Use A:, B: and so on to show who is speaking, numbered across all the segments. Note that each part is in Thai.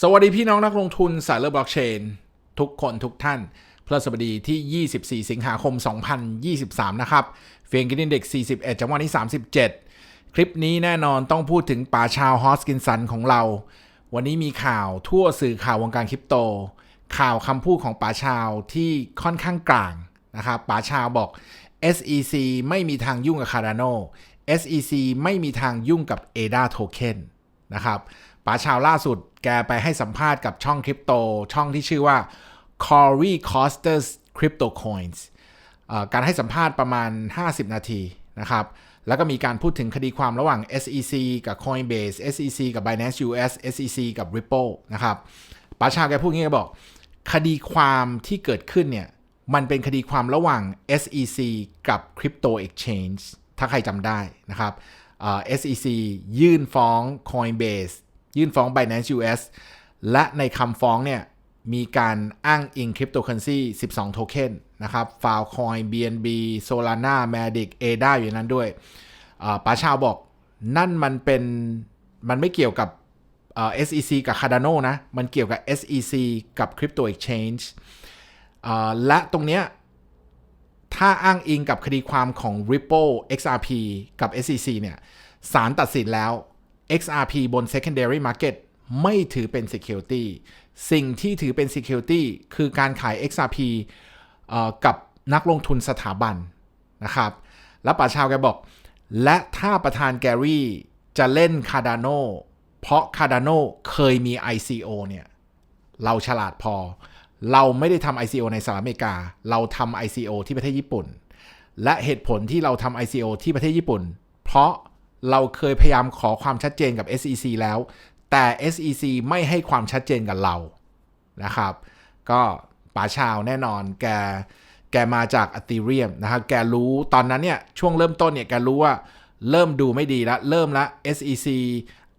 A: สวัสดีพี่น้องนักลงทุนสายเลือบล็อกเชน ทุกคนทุกท่านพฤหัสบดีที่ 24 สิงหาคม 2023 นะครับเฟียงกินเด็ก 41 จังหวะที่ 37 คลิปนี้แน่นอนต้องพูดถึงป่าชาวฮอสกินสันของเรา วันนี้มีข่าวทั่วสื่อข่าววงการคริปโต ข่าวคำพูดของป๋าชาวที่ค่อนข้างกลางนะครับป๋าชาวบอก SEC ไม่มีทางยุ่งกับ Cardano SEC ไม่มีทางยุ่งกับ ADA Token นะครับ ป๋าชาวล่าสุดแกไปให้สัมภาษณ์กับช่องคริปโต ช่องที่ชื่อว่า Corey Coster's Crypto Coins การให้สัมภาษณ์ประมาณ 50 นาทีนะครับ แล้วก็มีการพูดถึงคดีความระหว่าง SEC กับ Coinbase SEC กับ Binance US SEC กับ Ripple นะครับป๋าชาวแกพูดงี้บอก คดีความที่เกิดขึ้นเนี่ย มันเป็นคดีความระหว่าง SEC กับ Crypto Exchange ถ้าใครจำได้นะครับ SEC ยื่นฟ้อง Coinbase ยื่นฟ้อง Binance US และในคำฟ้องเนี่ยมีการอ้างอิง Cryptocurrency 12 โทเค็นนะครับ Filecoin BNB Solana Matic ADA อยู่นั้นด้วยป๋าชาวบอกนั่นมันเป็นมันไม่เกี่ยวกับเอ่อ SEC กับ Cardano นะ มันเกี่ยวกับ SEC กับ Crypto Exchange และตรงเนี้ยถ้าอ้างอิงกับคดีความของ Ripple XRP กับ SEC เนี่ยศาลตัดสินแล้ว XRP บน secondary market ไม่ถือเป็น security สิ่งที่ถือเป็น security คือการขาย XRP กับนักลงทุนสถาบันนะครับ แล้วป่าชาวแกบอก และถ้าประธานแกรี่จะเล่น Cardano เพราะ Cardano เคยมี ICO เนี่ย เราฉลาดพอ เราไม่ได้ทำ ICO ในสหรัฐอเมริกา เราทำ ICO ที่ประเทศญี่ปุ่น และเหตุผลที่เราทำ ICO ที่ประเทศญี่ปุ่น เพราะ เราเคยพยายามขอความชัดเจนกับ SEC แล้ว แต่ SEC ไม่ให้ความชัดเจนกับเรานะครับ ก็ป๋าชาวแน่นอนแกแกมาจากอ t ติเรียมนะครับ แกรู้ตอนนั้นเนี่ย ช่วงเริ่มต้นเนี่ย แกรู้ว่าเริ่มดูไม่ดีแล้ว เริ่มละ SEC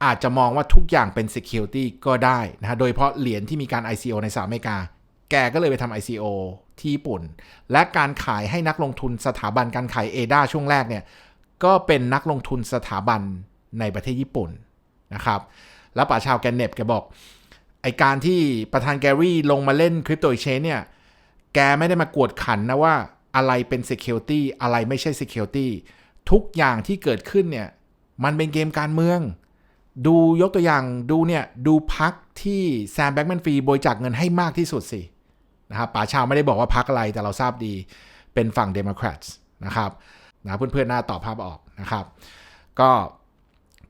A: อาจจะมองว่าทุกอย่างเป็น Security ก็ได้นะฮะ โดยเฉพาะเหรียญที่มีการ ICO ในสหรัฐอเมริกา แกก็เลยไปทำ ICO ที่ญี่ปุ่น และการขายให้นักลงทุนสถาบันการขาย ADA ช่วงแรกเนี่ย ก็เป็นนักลงทุนสถาบันในประเทศญี่ปุ่นนะครับ แล้วป่าชาวแกเน็บแกบอก ไอการที่ประธานแกรี่ลงมาเล่นคริปโตเชนเนี่ย แกไม่ได้มากวดขันนะว่าอะไรเป็น Security อะไรไม่ใช่ Security ทุกอย่างที่เกิดขึ้นเนี่ย มันเป็นเกมการเมือง ดูยกตัวอย่างดูเนี่ย ดูพักที่แซมแบ็กแมนฟรีบริจาคเงินให้มากที่สุดสินะครับป๋าชาวไม่ได้บอกว่าพักอะไรแต่เราทราบดีเป็นฝั่งเดโมแครตนะครับ นะเพื่อนๆหน้าต่อภาพออกนะครับ ก็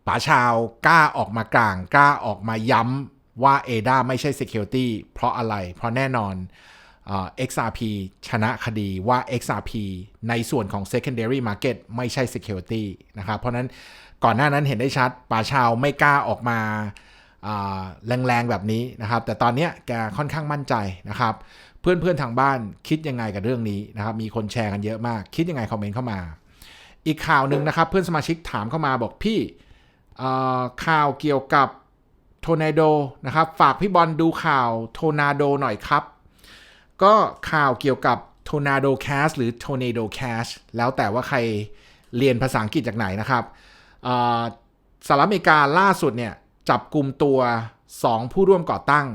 A: ป๋าชาวกล้าออกมากลางกล้าออกมาย้ำว่า ADA ไม่ใช่ Security เพราะอะไร เพราะแน่นอนเอ่อ XRP ชนะคดีว่า XRP ในส่วนของ secondary market ไม่ใช่ security นะครับ เพราะนั้นก่อนหน้านั้นเห็นได้ชัดป๋าชาวไม่กล้าออกมาแรงๆ แบบนี้นะครับ แต่ตอนนี้แกค่อนข้างมั่นใจนะครับ เพื่อนๆทางบ้านคิดยังไงกับเรื่องนี้นะครับ มีคนแชร์กันเยอะมาก คิดยังไงคอมเมนต์เข้ามา อีกข่าวหนึ่งนะครับ เพื่อนสมาชิกถามเข้ามาบอกพี่ข่าวเกี่ยวกับโทนาโดนะครับ ฝากพี่บอลดูข่าวโทนาโดหน่อยครับ ก็ข่าวเกี่ยวกับ Tornado Cash หรือ Tornado Cash แล้วแต่ว่าใครเรียนภาษาอังกฤษจากไหนนะครับสหรัฐอเมริกาล่าสุดเนี่ยจับกลุ่มตัว 2 ผู้ร่วมก่อตั้ง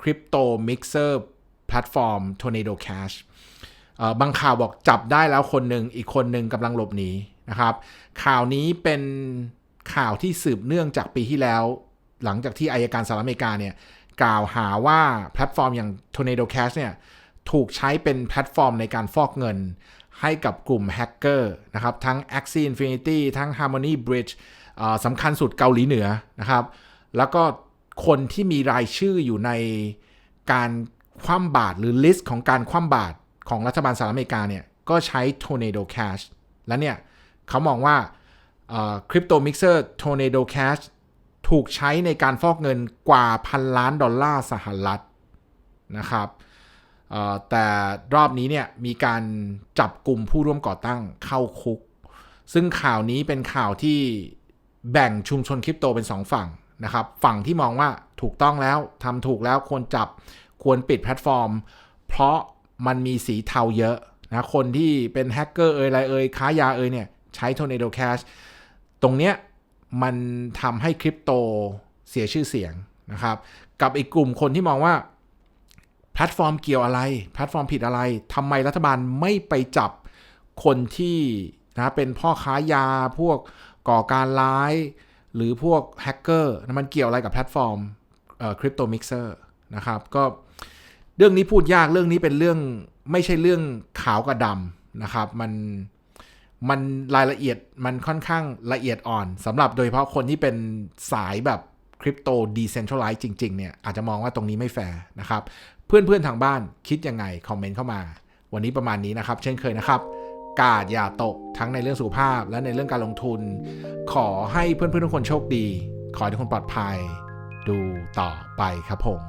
A: Crypto Mixer Platform Tornado Cash เอ่อบางข่าวบอกจับได้แล้วคนหนึ่งอีกคนหนึ่งกำลังหลบหนี นะครับ ข่าวนี้เป็นข่าวที่สืบเนื่องจากปีที่แล้ว หลังจากที่อายการสหรัฐอเมริกาเนี่ยกล่าวหาว่าแพลตฟอร์มอย่าง Tornado Cash เนี่ยถูกใช้เป็นแพลตฟอร์มในการฟอกเงิน ให้กับกลุ่มแฮกเกอร์นะครับ ทั้ง Axie Infinity ทั้ง Harmony Bridge สำคัญสุดเกาหลีเหนือนะครับ แล้วก็คนที่มีรายชื่ออยู่ในการคว่ำบาตรหรือลิสต์ของการคว่ำบาตรของรัฐบาลสหรัฐอเมริกาเนี่ย ก็ใช้ Tornado Cash และเนี่ย เขามองว่าคริปโตมิกเซอร์ Tornado Cash ถูกใช้ในการฟอกเงินกว่าพันล้านดอลลาร์สหรัฐนะครับแต่รอบนี้เนี่ยมีการจับกลุ่มผู้ร่วมก่อตั้งเข้าคุก ซึ่งข่าวนี้เป็นข่าวที่แบ่งชุมชนคริปโตเป็นสองฝั่งนะครับ ฝั่งที่มองว่าถูกต้องแล้วทำถูกแล้วควรจับควรปิดแพลตฟอร์ม เพราะมันมีสีเทาเยอะนะคนที่เป็นแฮกเกอร์เอ่ยอะไรเอ่ยค้ายาเอ่ยเนี่ย ใช้ Tornado Cash ตรงเนี้ยมันทำให้คริปโตเสียชื่อเสียงนะครับ กับอีกกลุ่มคนที่มองว่าแพลตฟอร์มเกี่ยวอะไร แพลตฟอร์มผิดอะไรทำไมรัฐบาลไม่ไปจับคนที่นะเป็นพ่อค้ายาพวกก่อการร้าย หรือพวกแฮกเกอร์มันเกี่ยวอะไรกับแพลตฟอร์มคริปโตมิกเซอร์นะครับก็เรื่องนี้พูดยากเรื่องนี้เป็นเรื่องไม่ใช่เรื่องขาวกับดำนะครับ มัน มันรายละเอียดมันค่อนข้างละเอียดอ่อนสำหรับโดยเฉพาะคนที่เป็นสายแบบคริปโตดีเซนทรัลไลซ์จริง ๆ เนี่ย อาจจะมองว่าตรงนี้ไม่แฟร์นะครับ เพื่อนๆทางบ้านคิดยังไง คอมเมนต์เข้ามา วันนี้ประมาณนี้นะครับ เช่นเคยนะครับ กาดอย่าตกทั้งในเรื่องสุขภาพและในเรื่องการลงทุน ขอให้เพื่อนๆทุกคนโชคดี ขอให้ทุกคนปลอดภัย ดูต่อไปครับผม